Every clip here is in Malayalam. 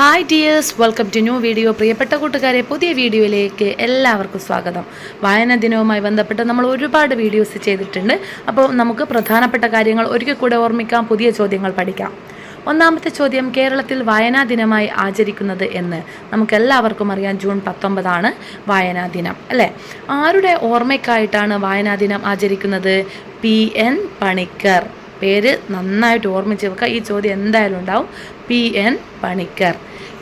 Hi dears welcome to new video പ്രിയപ്പെട്ട കൂട്ടുകാരെ പുതിയ വീഡിയോയിലേക്ക് എല്ലാവർക്കും സ്വാഗതം. വായനാ ദിനവുമായി ബന്ധപ്പെട്ട് നമ്മൾ ഒരുപാട് വീഡിയോസ് ചെയ്തിട്ടുണ്ട്. അപ്പോൾ നമുക്ക് പ്രധാനപ്പെട്ട കാര്യങ്ങൾ ഒരിക്കൽ കൂടെ ഓർമ്മിക്കാം പുതിയ ചോദ്യങ്ങൾ പഠിക്കാം. ഒന്നാമത്തെ ചോദ്യം കേരളത്തിൽ വായനാ ദിനമായി ആചരിക്കുന്നത് എന്ന്. നമുക്ക് എല്ലാവർക്കും അറിയാം ജൂൺ പത്തൊമ്പതാണ് വായനാ ദിനം അല്ലേ? ആരുടെ ഓർമ്മയ്ക്കായിട്ടാണ് വായനാ ദിനം ആചരിക്കുന്നത്? പി. എൻ. പണിക്കർ. പേര് നന്നായിട്ട് ഓർമ്മിച്ച് വെക്കുക. ഈ ചോദ്യം എന്തായാലും ഉണ്ടാവും. പി. എൻ. പണിക്കർ.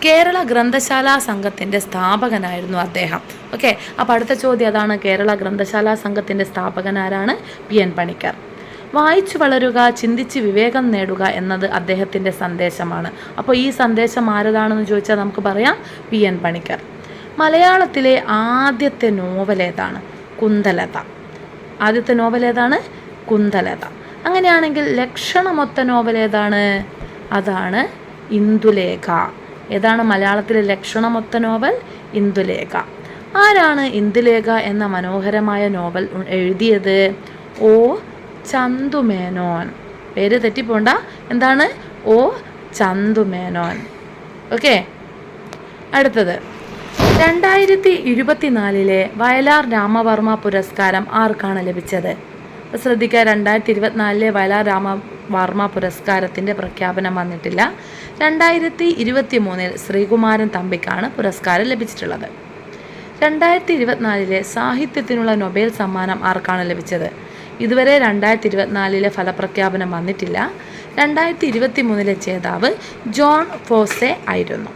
കേരള ഗ്രന്ഥശാലാ സംഘത്തിന്റെ സ്ഥാപകനായിരുന്നു അദ്ദേഹം. ഓക്കെ അപ്പോൾ അടുത്ത ചോദ്യം അതാണ്. കേരള ഗ്രന്ഥശാലാ സംഘത്തിന്റെ സ്ഥാപകനാരാണ് പി. എൻ. പണിക്കർ. വായിച്ചു വളരുക ചിന്തിച്ച് വിവേകം നേടുക എന്നത് അദ്ദേഹത്തിന്റെ സന്ദേശമാണ്. അപ്പോൾ ഈ സന്ദേശം ആരതാണെന്ന് ചോദിച്ചാൽ നമുക്ക് പറയാം പി. എൻ. പണിക്കർ. മലയാളത്തിലെ ആദ്യത്തെ നോവൽ ഏതാണ്? കുന്തലത. ആദ്യത്തെ നോവൽ ഏതാണ്? കുന്തലത. അങ്ങനെയാണെങ്കിൽ ലക്ഷണമൊത്ത നോവൽ ഏതാണ്? അതാണ് ഇന്ദുലേഖ. ഏതാണ് മലയാളത്തിലെ ലക്ഷണമൊത്ത നോവൽ? ഇന്ദുലേഖ. ആരാണ് ഇന്ദുലേഖ എന്ന മനോഹരമായ നോവൽ എഴുതിയത്? ഓ ചന്തുമേനോൻ. പേര് തെറ്റിപ്പോണ്ട. എന്താണ്? ഓ ചന്തുമേനോൻ. ഓക്കെ. അടുത്തത്. രണ്ടായിരത്തി ഇരുപത്തിനാലിലെ വയലാർ രാമവർമ്മ പുരസ്കാരം ആർക്കാണ് ലഭിച്ചത്? ശ്രദ്ധിക്കുക രണ്ടായിരത്തി ഇരുപത്തിനാലിലെ വയലാർ രാമവർമ്മ പുരസ്കാരത്തിന്റെ പ്രഖ്യാപനം വന്നിട്ടില്ല. രണ്ടായിരത്തി ഇരുപത്തി മൂന്നിൽ ശ്രീകുമാരൻ തമ്പിക്കാണ് പുരസ്കാരം ലഭിച്ചിട്ടുള്ളത്. രണ്ടായിരത്തി ഇരുപത്തിനാലിലെ സാഹിത്യത്തിനുള്ള നൊബേൽ സമ്മാനം ആർക്കാണ് ലഭിച്ചത്? ഇതുവരെ രണ്ടായിരത്തി ഇരുപത്തിനാലിലെ ഫലപ്രഖ്യാപനം വന്നിട്ടില്ല. രണ്ടായിരത്തി ഇരുപത്തി മൂന്നിലെ ജേതാവ് ജോൺ ഫോസെ ആയിരുന്നു.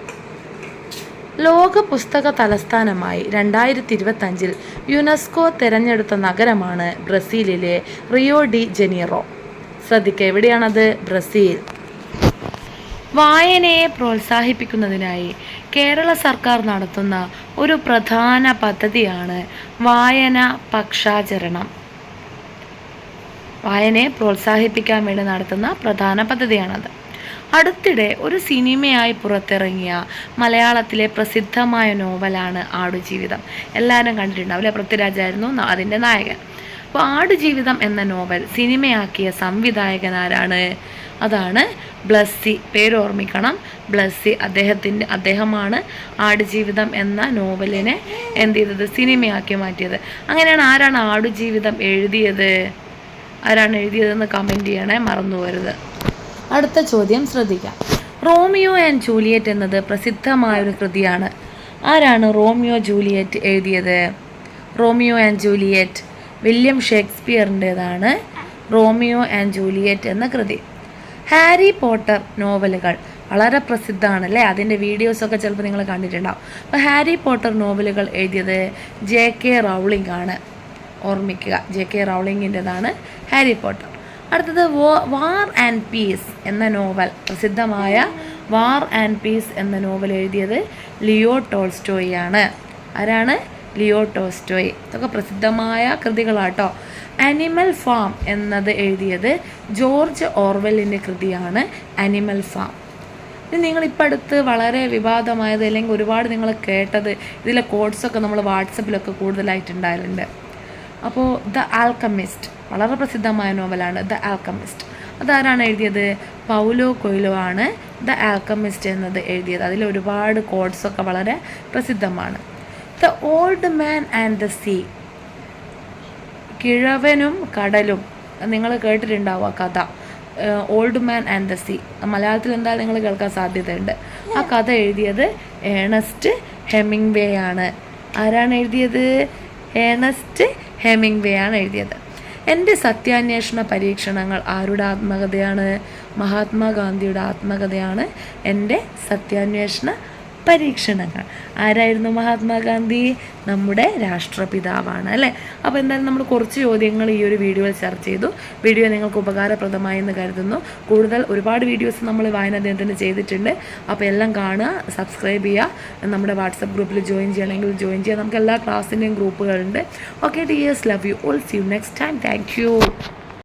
ലോക പുസ്തക തലസ്ഥാനമായി രണ്ടായിരത്തി ഇരുപത്തഞ്ചിൽ യുനെസ്കോ തിരഞ്ഞെടുത്ത നഗരമാണ് ബ്രസീലിലെ റിയോ ഡി ജനീറോ. ശ്രദ്ധിക്കുക. എവിടെയാണത്? ബ്രസീൽ. വായനയെ പ്രോത്സാഹിപ്പിക്കുന്നതിനായി കേരള സർക്കാർ നടത്തുന്ന ഒരു പ്രധാന പദ്ധതിയാണ് വായന പക്ഷാചരണം. വായനയെ പ്രോത്സാഹിപ്പിക്കാൻ വേണ്ടി നടത്തുന്ന പ്രധാന പദ്ധതിയാണത്. അടുത്തിടെ ഒരു സിനിമയായി പുറത്തിറങ്ങിയ മലയാളത്തിലെ പ്രസിദ്ധമായ നോവലാണ് ആടുജീവിതം. എല്ലാവരും കണ്ടിട്ടുണ്ടാവും അല്ലേ? പൃഥ്വിരാജായിരുന്നു അതിന്റെ നായകൻ. അപ്പോൾ ആടുജീവിതം എന്ന നോവൽ സിനിമയാക്കിയ സംവിധായകൻ ആരാണ്? അതാണ് ബ്ലസ്സി. പേര് ഓർമ്മിക്കണം ബ്ലസ്സി അദ്ദേഹത്തിന്റെ അദ്ദേഹമാണ് ആടുജീവിതം എന്ന നോവലിനെ എന്ത് ചെയ്തത്? സിനിമയാക്കി മാറ്റിയത്. അങ്ങനെയാണ് ആരാണ് ആടുജീവിതം എഴുതിയത്? ആരാണ് എഴുതിയതെന്ന് കമന്റ് ചെയ്യണേ മറന്നു പോരുത് അടുത്ത ചോദ്യം ശ്രദ്ധിക്കാം. റോമിയോ ആൻഡ് ജൂലിയറ്റ് എന്നത് പ്രസിദ്ധമായ ഒരു കൃതിയാണ്. ആരാണ് റോമിയോ ജൂലിയറ്റ് എഴുതിയത്? റോമിയോ ആൻഡ് ജൂലിയറ്റ് വില്യം ഷേക്സ്പിയറിന്റെതാണ് റോമിയോ ആൻഡ് ജൂലിയറ്റ് എന്ന കൃതി. ഹാരി പോട്ടർ നോവലുകൾ വളരെ പ്രസിദ്ധമാണ് അല്ലേ അതിന്റെ വീഡിയോസൊക്കെ ചിലപ്പോൾ നിങ്ങൾ കണ്ടിട്ടുണ്ടാവും. അപ്പോൾ ഹാരി പോട്ടർ നോവലുകൾ എഴുതിയത് ജെ കെ റൗളിംഗ് ആണ്. ഓർമ്മിക്കുക ജെ കെ റൗളിങ്ങിന്റെതാണ് ഹാരി പോട്ടർ. അടുത്തത് വാർ ആൻഡ് പീസ് എന്ന നോവൽ പ്രസിദ്ധമായ വാർ ആൻഡ് പീസ് എന്ന നോവൽ എഴുതിയത് ലിയോ ടോൾസ്റ്റോയി ആണ് ആരാണ്? ലിയോ ടോസ്റ്റോയ് ഇതൊക്കെ പ്രസിദ്ധമായ കൃതികളാട്ടോ. അനിമൽ ഫാം എന്നത് എഴുതിയത് ജോർജ് ഓർവെല്ലിന്റെ കൃതിയാണ് അനിമൽ ഫാം ഇത് നിങ്ങളിപ്പോൾ അടുത്ത് വളരെ വിവാദമായത് അല്ലെങ്കിൽ ഒരുപാട് നിങ്ങൾ കേട്ടത് ഇതിലെ കോഡ്സൊക്കെ നമ്മൾ വാട്സപ്പിലൊക്കെ കൂടുതലായിട്ടുണ്ടായിട്ടുണ്ട്. അപ്പോൾ ദ ആൽക്കമിസ്റ്റ് വളരെ പ്രസിദ്ധമായ നോവലാണ് ദ ആൽക്കമിസ്റ്റ് അതാരാണ് എഴുതിയത്? പൗലോ കൊയ്ലോ ആണ് ദ ആൽക്കമിസ്റ്റ് എന്നത് എഴുതിയത്. അതിൽ ഒരുപാട് കോഡ്സൊക്കെ വളരെ പ്രസിദ്ധമാണ്. The Old Man and the Sea കിഴവനും കടലും. നിങ്ങൾ കേട്ടിട്ടുണ്ടാവും ആ കഥ. Old Man and the Sea മലയാളത്തിൽ എന്താ നിങ്ങൾ കേൾക്കാൻ സാധ്യതയുണ്ട്? ആ കഥ എഴുതിയത് ഏണസ്റ്റ് ഹെമിംഗ് വേ ആണ്. ആരാണ് എഴുതിയത്? ഏണസ്റ്റ് ഹെമിംഗ് വേ ആണ് എഴുതിയത്. എന്റെ സത്യാന്വേഷണ പരീക്ഷണങ്ങൾ ആരുടെ ആത്മകഥയാണ്? മഹാത്മാഗാന്ധിയുടെ ആത്മകഥയാണ് എന്റെ സത്യാന്വേഷണ പരീക്ഷണങ്ങൾ. ആരായിരുന്നു മഹാത്മാഗാന്ധി? നമ്മുടെ രാഷ്ട്രപിതാവാണ് അല്ലേ? അപ്പോൾ എന്തായാലും നമ്മൾ കുറച്ച് ചോദ്യങ്ങൾ ഈ ഒരു വീഡിയോയിൽ ചർച്ച ചെയ്തു. വീഡിയോ നിങ്ങൾക്ക് ഉപകാരപ്രദമായെന്ന് കരുതുന്നു. കൂടുതൽ ഒരുപാട് വീഡിയോസ് നമ്മൾ വായനാ ദിനത്തിന് ചെയ്തിട്ടുണ്ട്. അപ്പോൾ എല്ലാം കാണുക സബ്സ്ക്രൈബ് ചെയ്യുക നമ്മുടെ വാട്സപ്പ് ഗ്രൂപ്പിൽ ജോയിൻ ചെയ്യണമെങ്കിൽ ജോയിൻ ചെയ്യുക. നമുക്ക് എല്ലാ ക്ലാസ്സിന്റെയും ഗ്രൂപ്പുകളുണ്ട്. Okay dears love you all see you next time thank you